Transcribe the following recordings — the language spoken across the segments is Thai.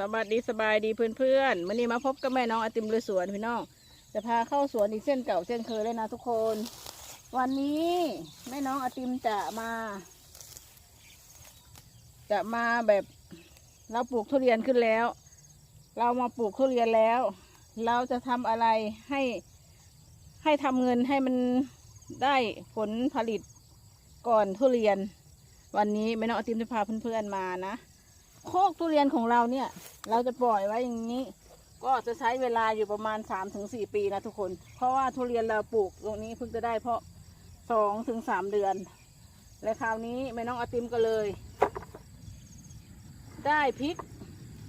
สวัสดีสบายดีเพื่อนๆวันนี้มาพบกับแม่น้องอติมเลยสวนพี่น้องจะพาเข้าสวนอีกเส้นเก่าเส้นเคยเลยนะทุกคน วันนี้แม่น้องอติมจะมา จะมาแบบเราปลูกทุเรียนขึ้นแล้ว เรามาปลูกทุเรียนแล้ว เราจะทำอะไรให้ให้ทำเงินให้มันได้ผลผลิตก่อนทุเรียน วันนี้แม่น้องอติมจะพาเพื่อนๆมานะ โคกทุเรียนของเราเนี่ย เราจะปล่อยไว้อย่างนี้ ก็จะใช้เวลาอยู่ประมาณ3าถึงสปีนะทุกคน เพราะว่าทุเรียนเราปลูกตรงนี้เพิ่งจะได้เพราะสองถึงสามเดือน และคราวนี้แม่น้องอาติมก็เลย ได้พริก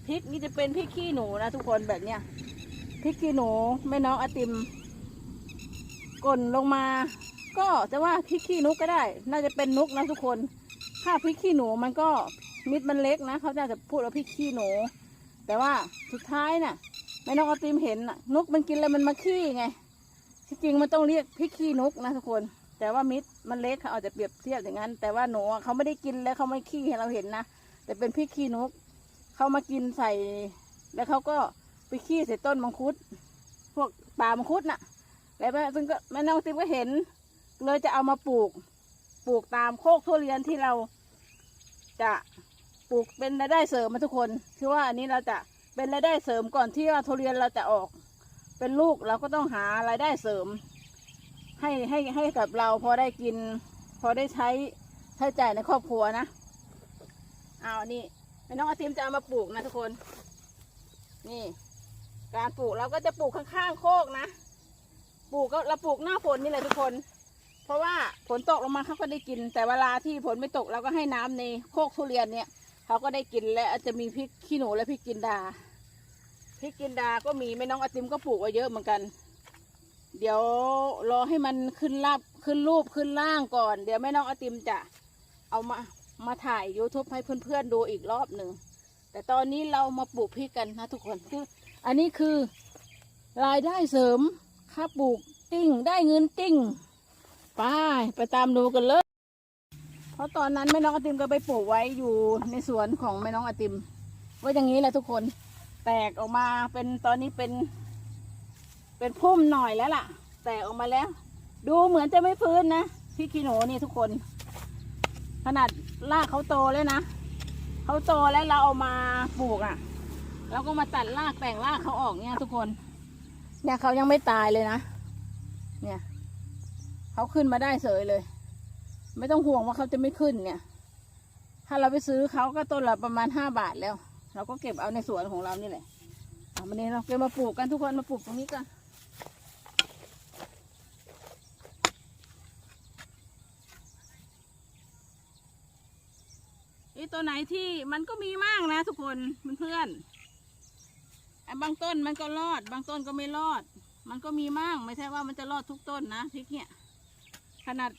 พริกนี่จะเป็นพริกขี้หนูนะทุกคนแบบเนี้ยพริกขี้หนูแม่น้องอาติมก่นลงมา ก็จะว่าพริกขี้นุกก็ได้ น่าจะเป็นนุกนะทุกคน ถ้าพริกขี้หนูมันก็ มิดมันเล็กนะเขาจะพูดว่าพริกขี้หนู แต่ว่าสุดท้ายน่ะไม่น้องอาติมเห็นน่ะนกมันกินแล้วมันมาขี้ไงที่จริงมันต้องเรียกพริกขี้นกนะทุกคน แต่ว่ามิดมันเล็กเขาอาจจะเปรียบเทียบอย่างนั้น แต่ว่าหนูเขาไม่ได้กินแล้วเขาไม่ขี้ให้เราเห็นนะแต่เป็นพริกขี้นกเขามากินใส่ แล้วเขาก็ไปขี้ใส่ต้นมังคุด พวกป่ามังคุดน่ะ แล้วแม่ซึ่งก็แม่น้องติมก็เห็น เลยจะเอามาปลูก ปลูกตามโคกทุเรียนที่เราจะ ปลูกเป็นรายได้เสริมมาทุกคน คือว่าอันนี้เราจะเป็นรายได้เสริมก่อนที่ว่าทุเรียนเราจะออก เป็นลูกเราก็ต้องหารายได้เสริม ให้ให้ให้กับเราพอได้กิน พอได้ใช้ใช้จ่ายในครอบครัวนะเอาอันนี่แม่น้องอาติมจะเอามาปลูกนะทุกคน นี่ การปลูกเราก็จะปลูกข้างๆโคกนะปลูกก็เราปลูกหน้าฝนนี่แหละทุกคน เพราะว่าฝนตกลงมาเขาก็ได้กิน แต่เวลาที่ฝนไม่ตกเราก็ให้น้ำในโคกทุเรียนเนี่ย เขาก็ได้กินและจะมีพริกขี้หนูและพริกกินดาพริกกินดาก็มีแม่น้องอติมก็ปลูกไว้เยอะเหมือนกัน เดี๋ยวรอให้มันขึ้นรับขึ้นรูปขึ้นล่างก่อน เดี๋ยวแม่น้องอติมจะเอามามาถ่าย YouTube ให้เพื่อนๆดูอีกรอบหนึ่งแต่ตอนนี้เรามาปลูกพริกกันนะทุกคนคืออันนี้คือรายได้เสริมค่าปลูกติ้งได้เงินติ้งไปไปตามดูกันเลย ราะตอนนั้นแม่น้องไอติมก็ไปปลูกไว้อยู่ในสวนของแม่น้องไอติมว่าอย่างนี้แหละทุกคนแตกออกมาเป็นตอนนี้เป็น เป็นพุ่มหน่อยแล้วล่ะ แตกออกมาแล้ว ดูเหมือนจะไม่พื้นนะพี่คีโนนี่ทุกคน ขนาดรากเขาโตแล้วนะเขาโตแล้วเราเอามาปลูกอะ่ะเราก็มาตัดรากแต่งรากเขาออกเนี่ยทุกคน เนี่ยเขายังไม่ตายเลยนะเนี่ยเขาขึ้นมาได้เสยเลย ไม่ต้องห่วงว่าเขาจะไม่ขึ้นเนี่ย ถ้าเราไปซื้อเขาก็ต้นละประมาณห้าบาทแล้ว เราก็เก็บเอาในสวนของเรานี่แหละอะวันนี้เราเก็บมาปลูกกันทุกคนมาปลูกตรงนี้กันไอ้ตัวไหนที่มันก็มีมากนะทุกคนเพื่อนๆไอ้บางต้นมันก็รอด บางต้นก็ไม่รอด มันก็มีมากไม่ใช่ว่ามันจะรอดทุกต้นนะพริกเนี่ย ขนาด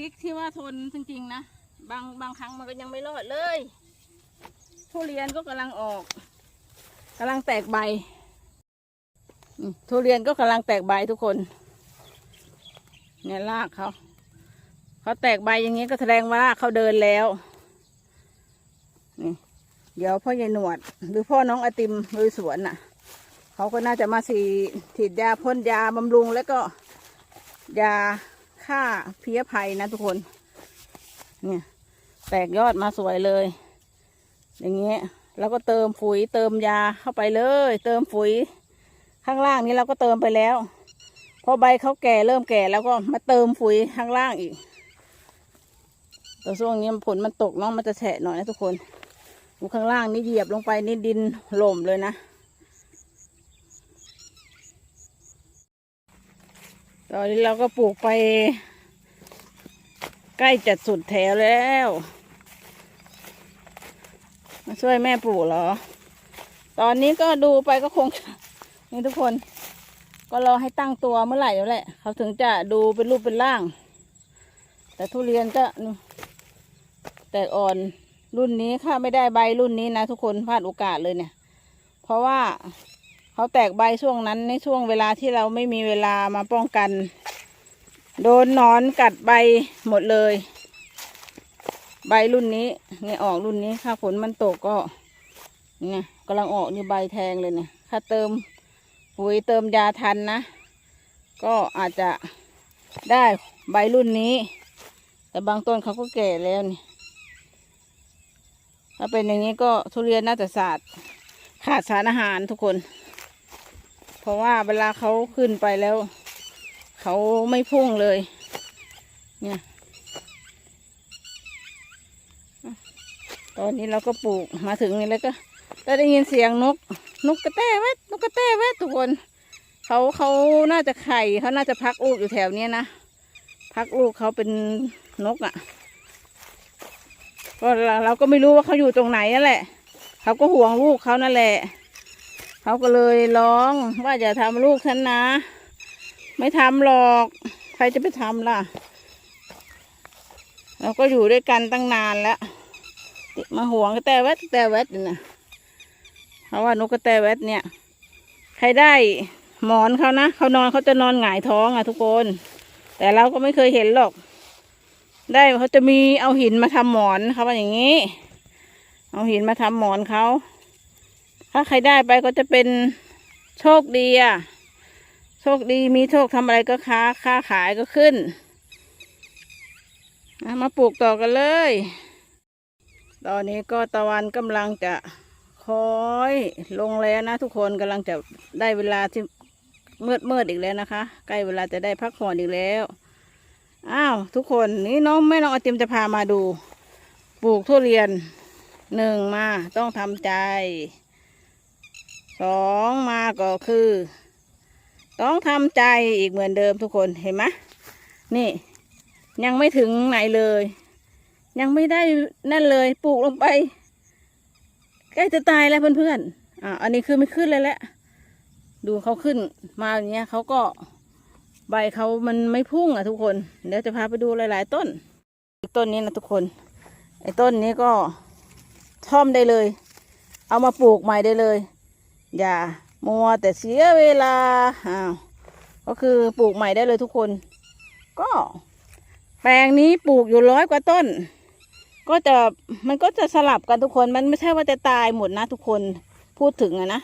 ริกที่ว่าทนจริงๆนะ บางบางครั้งมันก็ยังไม่รอดเลย ทุเรียนก็กำลังออกกำลังแตกใบทุเรียนก็กำลังแตกใบทุกคน เนี่ยรากเขาเขาแตกใบอย่างนี้ก็แสดงว่าเขาเดินแล้วนี่เดี๋ยวพ่อใหญ่หนวด หรือพ่อน้องอติมลุยสวนน่ะเขาก็น่าจะมาสีฉีดยาพ่นยาบำรุงแล้วก็ยา ฆ่าเพี้ยภัยนะทุกคน เนี่ย แตกยอดมาสวยเลย อย่างเงี้ยแล้วก็เติมปุ๋ยเติมยาเข้าไปเลย เติมปุ๋ยข้างล่างนี้เราก็เติมไปแล้ว พอใบเขาแก่เริ่มแก่แล้วก็มาเติมปุ๋ยข้างล่างอีกแต่ช่วงนี้ผลมันตกเนาะมันจะแฉะหน่อยนะทุกคนดูข้างล่างนี่เหยียบลงไปนี่ดินหล่มเลยนะ ตอนนี้เราก็ปลูกไป ใกล้จะสุดแถวแล้ว มาช่วยแม่ปลูกเหรอ ตอนนี้ก็ดูไปก็คงนี่ทุกคน ก็รอให้ตั้งตัวเมื่อไหร่แล้วแหละ เขาถึงจะดูเป็นรูปเป็นร่าง แต่ทุเรียนก็แตกอ่อนรุ่นนี้ค่ะไม่ได้ใบรุ่นนี้นะทุกคนพลาดโอกาสเลยเนี่ย เพราะว่า เขาแตกใบช่วงนั้นในช่วงเวลาที่เราไม่มีเวลามาป้องกัน โดนนอนกัดใบหมดเลยใใบรุ่นนี้เนี่ยออกรุ่นนี้ถ้าฝนมันตกก็เนี่ยกำลังออกนี่ใบแทงเลยเนี่ยถ้าเติมปุ๋ยเติมยาทันนะ ก็อาจจะได้ใบรุ่นนี้ แต่บางต้นเขาก็แก่แล้วนี่ถ้าเป็นอย่างนี้ก็ทุเรียนน่าจะสาดขาดสารอาหารทุกคน เพราะว่าเวลาเขาขึ้นไปแล้ว เขาไม่พุ่งเลย เนี่ย ตอนนี้เราก็ปลูกมาถึงนี่แล้วก็ก็ได้ยินเสียงนก นกกระแตแวดนกกระแตแวดทุกคน เขาเขาน่าจะไข่เขาน่าจะพักลูกอยู่แถวเนี้ยนะพักลูกเขาเป็นนกอะ่ะก็เราก็ไม่รู้ว่าเขาอยู่ตรงไหนนั่นแหละ เขาก็ห่วงลูกเขานั่นแหละ เขาก็เลยร้องว่าอย่าทำลูกฉันนะ ไม่ทำหรอก ใครจะไปทำล่ะ เราก็อยู่ด้วยกันตั้งนานแล้วมาห่วงกระแตแวดกระแตแวดนะเพราะว่านกกระแตแวดเนี่ย ใครได้หมอนเขานะเขานอนเขาจะนอนหงายท้องอะทุกคน แต่เราก็ไม่เคยเห็นหรอก ได้เขาจะมีเอาหินมาทำหมอนเขาว่าอย่างนี้ เอาหินมาทำหมอนเขา ถ้าใครได้ไปก็จะเป็นโชคดีอะ โชคดีมีโชคทำอะไรก็ค้าค้าขายก็ขึ้น มาปลูกต่อกันเลย ตอนนี้ก็ตะวันกำลังจะคอยลงแล้วนะทุกคนกำลังจะได้เวลาที่มืดมืดๆอีกแล้วนะคะ ใกล้เวลาจะได้พักผ่อนอีกแล้ว อ้าวทุกคนนี่น้องแม่น้องไอติมจะพามาดู ปลูกทุเรียนหนึ่งมาต้องทำใจ สองมาก็คือ ต้องทำใจอีกเหมือนเดิมทุกคนเห็นไหมนี่ ยังไม่ถึงไหนเลย ยังไม่ได้นั่นเลยปลูกลงไปใกล้จะตายแล้วเพื่อนๆอ่าอันนี้คือไม่ขึ้นเลยแหละดูเขาขึ้นมาอย่างเงี้ยเขาก็ใบเขามันไม่พุ่งอะทุกคนเดี๋ยวจะพาไปดูหลาย ๆ ต้นอีกต้นนี้นะทุกคน ไอ้ต้นนี้ก็ท่อมได้เลย เอามาปลูกใหม่ได้เลย อย่ามัวแต่เสียเวลาอ้าวก็คือปลูกใหม่ได้เลยทุกคน ก็ แปลงนี้ปลูกอยู่ร้อยกว่าต้น ก็จะมันก็จะสลับกันทุกคนมันไม่ใช่ว่าจะตายหมดนะทุกคนพูดถึงอะนะ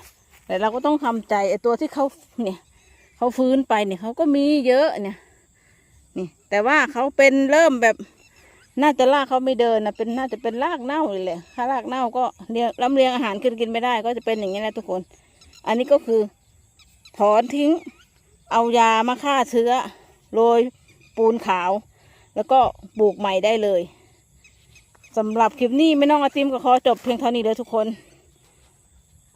แต่เราก็ต้องทำใจไอ้ตัวที่เขาเนี่ยเขาฟื้นไปเนี่ยเขาก็มีเยอะเนี่ยนี่แต่ว่าเขาเป็นเริ่มแบบ น่าจะรากเขาไม่เดินนะเป็นน่าจะเป็นรากเน่าเลยแหละถ้ารากเน่าก็เลี้ยงลำเลียงอาหารขึ้นกินไม่ได้ ก็จะเป็นอย่างนี้แหละทุกคน อันนี้ก็คือ ถอนทิ้ง เอายามาฆ่าเชื้อโรยปูนขาว แล้วก็ปลูกใหม่ได้เลยสำหรับคลิปนี้ไม่น้องอาติมก็ขอจบเพียงเท่านี้เลยทุกคน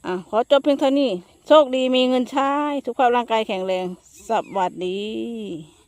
อะขอจบเพียงเท่านี้ โชคดีมีเงินใช้ทุกความร่างกายแข็งแรงสวัสดี